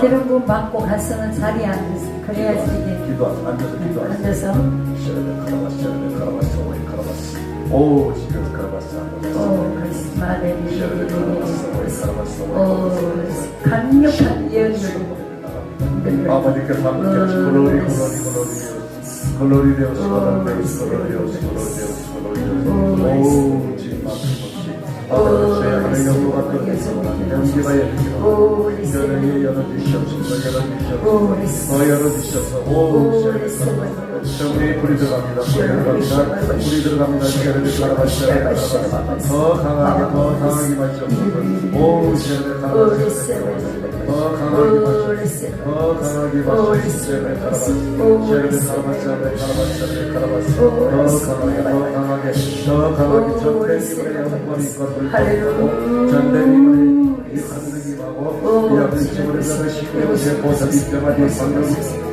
기름 부음 받고 가서는 자리에 앉아서 그래야지 이게 기도 앉아서 기도 앉아서. 오오오 강력한 예언을 아버지께서 함께 하시 글로리 글로리 글로리. 글로리 되어서 글로리 되어서 글로리 되어서 글로리 되어서 Sea reino tu Yangira yanı yana düşşapsında yana düşşapsında yana düşşapsında o Şöyle kuruydu damla, kuruydu damla, kuruydu damla, şerede karbaşlara kadar. O kanagi, o kanagi başladı. O şerede karbaşlara kadar. O kanagi 오 지금 막힘없이 아버지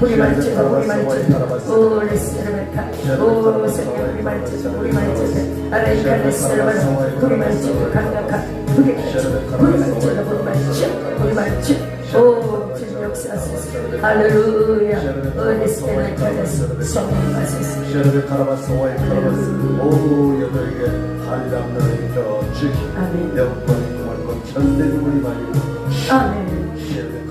우리 말치다 우리 말치다 오래 세마카 오 세마 우리 말치다 우리 말치다 아레이카레 세마 우리 말치다 강력한 우리 말치다 우리 말치다 우리 말치다 우리 오 주님 역사하소서. 할렐루야 오래 세마카레 성령 하소서 쉐르베 카라바스 와이 카라바스 오 여덟개 너희 저 주기. 영광이 아멘